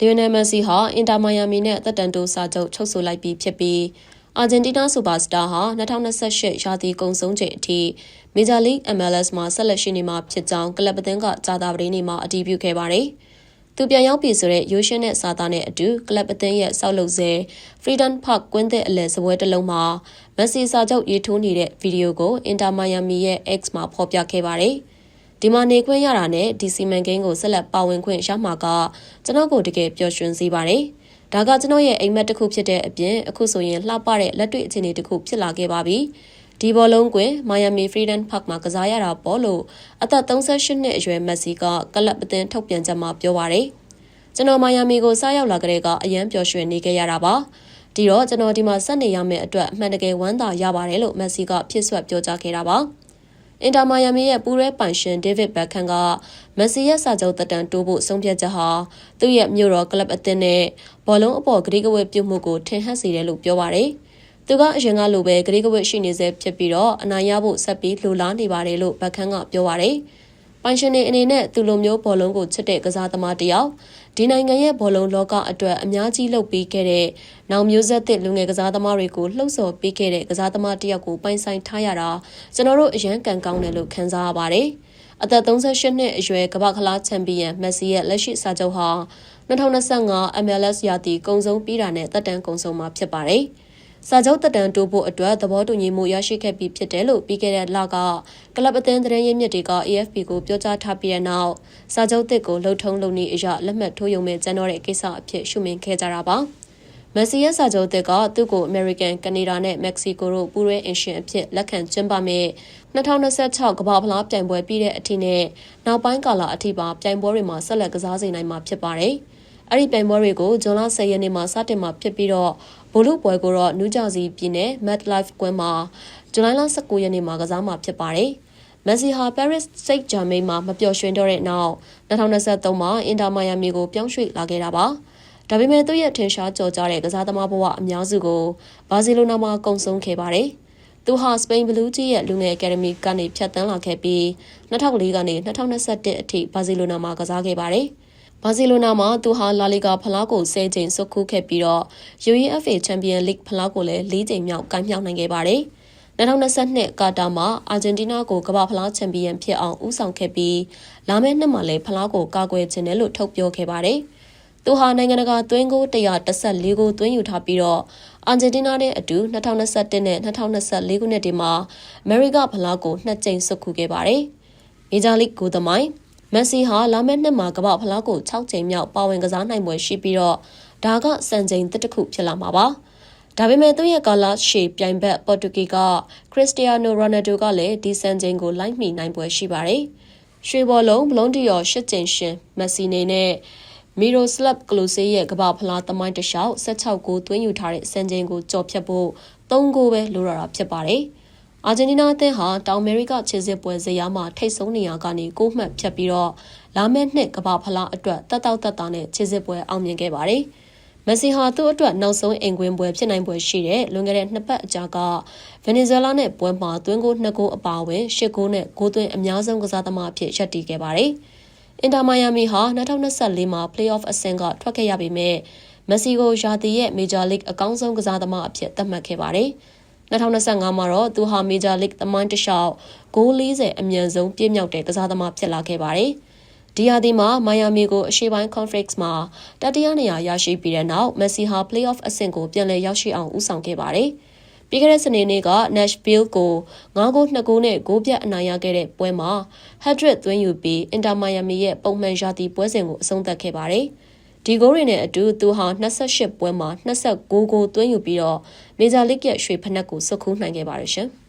လီယိုနယ်မက်ဆီဟာအင်တာမိုင်ယာမီနဲ့တက်တန်တိုစာချုပ်ချုပ်ဆိုလိုက်ပြီးဖြစ်ပြီးအာဂျင်တီးနားစူပါစတာဟာ2028ရာသီကုန်ဆုံးချိန်အထိမေဂျာလိဂ် MLS မှာဆက်လက်ရှိနေမှာဖြစ်ကြောင်းကလပ်အသင်းကကြာတာပတေးနေ့မှာအတည်ပြုခဲ့ပါတယ်။သူပြန်ရောက်ပြီဆိုတဲ့ရိုးရှင်းတဲ့စာသားနဲ့အတူကလပ်အသင်းရဲ့စောက်လုပ်ဆဲ Freedom Park ကွင်းသစ်အလဲစပွဲတစ်လုံးမှာမက်ဆီစာချုပ်ရေးထိုးနေတဲ့ဗီဒီယိုကို Inter Miami ရဲ့ X မှာဖော်ပြခဲ့ပါတယ်။ ဒီမှာနေခွင့်ရတာနဲ့ဒီစီမံကိန်းကိုဆက်လက်ပါဝင်ခွင့်ရမှာကကျွန်တော်ကိုတကယ်ပျော်ရွှင်စေပါတယ်။ဒါကကျွန်တော်ရဲ့အိမ်မက်တစ်ခုဖြစ်တဲ့အပြင်အခုဆိုရင်လှပတဲ့လက်တွေ့အခြေအနေတစ်ခုဖြစ်လာခဲ့ပါပြီ။ဒီဘောလုံးကွင် Miami Freedom Park မှာကစားရတာပေါ့လို့အသက်38နှစ်အရွယ်မက်ဆီကကလပ်အသင်းထုတ်ပြန်ချက်မှာပြောပါရယ်။ကျွန်တော်မိုင်ယာမီကိုစားရောက်လာကြတဲ့ကအရန်ပျော်ရွှင်နေခဲ့ရတာပါ။ဒီတော့ကျွန်တော်ဒီမှာဆက်နေရမယ့်အတွက်အမှန်တကယ်ဝမ်းသာရပါတယ်လို့မက်ဆီကဖြစ်ဆွတ်ပြောကြားခဲ့တာပါ။ အင်တာမိုင်ယာမီရဲ့ပူရဲပိုင်ရှင်ဒေးဗစ်ဘက်ခန်ကမက်ဆီရဲ့စာချုပ်တက်တန်တိုးဖို့ဆုံးဖြတ်ချက်ဟာသူ့ရဲ့မြို့တော်ကလပ်အသင်းနဲ့ဘောလုံးအပေါ်ဂရိကဝတ်ပြုမှုကိုထင်ဟပ်စေတယ်လို့ပြောပါတယ်။သူကအရင်ကလိုပဲဂရိကဝတ်ရှိနေစေဖြစ်ပြီးတော့အနိုင်ရဖို့ဆက်ပြီးလှူလားနေပါတယ်လို့ဘက်ခန်ကပြောပါတယ်။ ပိုင်ရှင်တွေအနေနဲ့သူလိုမျိုးဘောလုံးကိုချစ်တဲ့ကစားသမားတစ်ယောက်ဒီနိုင်ငံရဲ့ဘောလုံးလောကအတွက်အများကြီးလုပ်ပေးခဲ့တဲ့နောက်မျိုးဆက်သစ်လူငယ်ကစားသမားတွေကိုလှုပ်ဆော်ပေးခဲ့တဲ့ကစားသမားတစ်ယောက်ကိုပိုင်ဆိုင်ထားရတာကျွန်တော်တို့အရန်ကန်ကောင်းတယ်လို့ခံစားရပါတယ်။အသက်38နှစ်အရွယ်ကမ္ဘာခလားချန်ပီယံမက်ဆီရဲ့လက်ရှိစာချုပ်ဟာ2025 MLS ရာသီကုန်ဆုံးပြီးတာနဲ့တက်တန်းကုန်ဆုံးမှာဖြစ်ပါတယ်။ စာချုပ်တက်တန်းတိုးဖို့အတွက်သဘောတူညီမှုရရှိခဲ့ပြီးဖြစ်တယ်လို့ပြီးခဲ့တဲ့လကကလပ်အသင်းသတင်းရင်းမြစ်တွေက AFP ကိုပြောကြားထားပြီးတဲ့နောက်စာချုပ်သစ်ကိုလှုပ်ထုံးလုပ်နည်းအရလက်မှတ်ထိုးရုံနဲ့ကျန်းတော့တဲ့ကိစ္စအဖြစ်ရှုမြင်ခဲ့ကြတာပါမက်ဆီရဲ့စာချုပ်သစ်ကသူ့ကိုအမေရိကန်ကနေဒါနဲ့မက္ကဆီကိုတို့ပူးရဲအင်ရှင်အဖြစ်လက်ခံကျင်းပမယ့်2026ကမ္ဘာဖလားပြိုင်ပွဲပြီးတဲ့အထိနဲ့နောက်ပိုင်းကာလအထိပါပြိုင်ပွဲတွေမှာဆက်လက်ကစားစေနိုင်မှာဖြစ်ပါတယ်။အဲ့ဒီပြိုင်ပွဲတွေကိုဇွန်လ10ရက်နေ့မှာစတင်မှာဖြစ်ပြီးတော့ ဘိုလ်လူပွဲကိုတော့နယူးဂျာစီပြည်နယ် MetLife ကွင်းမှာဇူလိုင်လ19ရက်နေ့မှာကစားမှာဖြစ်ပါတယ်။မက်ဆီဟာ Paris Saint-Germain မှာမပျော်ရွှင်တော့တဲ့နောက်2023မှာအင်တာမိုင်ယာမီကိုပြောင်းရွှေ့လာခဲ့တာပါ။ဒါပေမဲ့သူ့ရဲ့ထင်ရှားကြော်ကြားတဲ့ကစားသမားဘဝအများစုကိုဘာစီလိုနာမှာကုံဆုံးခဲ့ပါတယ်။သူဟာစပိန်ဘလူးကြီးရဲ့လူငယ်အကယ်ဒမီကနေဖြတ်တန်းလာခဲ့ပြီး2004ကနေ2021အထိဘာစီလိုနာမှာကစားခဲ့ပါတယ်။ ဘာစီလိုနာမှာသူဟာလာလီဂါဖလားကို10ကြိမ်ဆွတ်ခူးခဲ့ပြီးတော့ UEFA Champions League ဖလားကိုလည်း4ကြိမ်မြောက်ကိုင်းမြောက်နိုင်ခဲ့ပါတယ်။2022ကာတာမှာအာဂျင်တီးနားကိုကမ္ဘာဖလားချန်ပီယံဖြစ်အောင်ဦးဆောင်ခဲ့ပြီးလာမယ့်နှစ်မှာလည်းဖလားကိုကာကွယ်ခြင်းတယ်လို့ထုတ်ပြောခဲ့ပါတယ်။သူဟာနိုင်ငံတကာသွင်းကို114ကိုသွင်းယူထားပြီးတော့အာဂျင်တီးနားနဲ့အတူ2021နဲ့2024ခုနှစ်တွေမှာအမေရိကဖလားကိုနှစ်ကြိမ်ဆွတ်ခူးခဲ့ပါတယ်။မေဂျာလိဂ်ကိုသမိုင်း မက်ဆီဟာလာမယ့်နှစ်မှာကမ္ဘာဖလားကို6ကြိမ်မြောက်ပါဝင်ကစားနိုင်ပွဲရှိပြီးတော့ဒါကစံချိန်တစ်ခုဖြစ်လာမှာပါ။ဒါပေမဲ့သူ့ရဲ့ကာလာရှေပြိုင်ဘက်ပေါ်တူဂီကခရစ္စတီယာနိုရိုနယ်ဒိုကလည်းဒီစံချိန်ကိုလိုက်မိနိုင်ပွဲရှိပါတယ်။ရွှေဘော်လုံးဘလုံးတီယော၈ကြိမ်ရှင်မက်ဆီနေနဲ့မီရိုစလပ်ကလိုဆေးရဲ့ကမ္ဘာဖလားသမိုင်းတလျှောက်16ဂိုးသွင်းယူထားတဲ့စံချိန်ကိုကြော်ဖြတ်ဖို့3ဂိုးပဲလိုရတာဖြစ်ပါတယ်။ အာဂျင်တီးနားအသင်းဟာတောင်အမေရိကခြေစစ်ပွဲဇယားမှာထိတ်ဆုံးနေရာကနေကိုမှတ်ဖြတ်ပြီးတော့လာမယ့်နှစ်ကမ္ဘာဖလားအတွက်တက်တောက်တက်တာနဲ့ခြေစစ်ပွဲအောင်မြင်ခဲ့ပါတယ်။မက်ဆီဟာသူ့အတွက်နောက်ဆုံးအိမ်ကွင်းပွဲဖြစ်နိုင်ပွဲရှိတဲ့လွန်ခဲ့တဲ့နှစ်ပတ်အကြာကဗင်နီဇွဲလားနဲ့ပွဲမှာသွင်းကို2ဂိုးအပါအဝင်10ဂိုးနဲ့ဂိုးသွင်းအများဆုံးကစားသမားအဖြစ်ရပ်တည်ခဲ့ပါတယ်။အင်တာမိုင်ယာမီဟာ2024မှာ Playoff အဆင့်ကထွက်ခဲ့ရပေမဲ့မက်ဆီကိုယာတီရဲ့ Major League အကောင်းဆုံးကစားသမားအဖြစ်သတ်မှတ်ခဲ့ပါတယ်။ 2025မှာတော့သူဟာ Major League သမိုင်းတစ်လျှောက်ဂိုး40အမြန်ဆုံးပြည့်မြောက်တဲ့ကစားသမားဖြစ်လာခဲ့ပါတယ်။ဒီဟာဒီမှာမိုင်ယာမီကိုအရှေ့ပိုင်း Conference မှာတတိယနေရာရရှိပြီးတဲ့နောက် Messi ဟာ Playoff အဆင့်ကိုပြန်လည်ရောက်ရှိအောင်ဦးဆောင်ခဲ့ပါတယ်။ပြီးခဲ့တဲ့စနေနေ့က Nashville ကို9ဂိုး2ဂိုးနဲ့ဂိုးပြတ်အနိုင်ရခဲ့တဲ့ပွဲမှာ hat-trick သွင်းယူပြီး Inter Miami ရဲ့ပုံမှန်ရာသီပွဲစဉ်ကိုအဆုံးသတ်ခဲ့ပါတယ်။ ဒီဂိုးတွေနဲ့အတူသူဟာ28ပွဲမှာ29ဂိုးသွင်းယူပြီးတော့မေဂျာလိဂ်ရဲ့ရွှေဖနက်ကိုစုခူးနိုင်ခဲ့ပါတယ်ရှင်။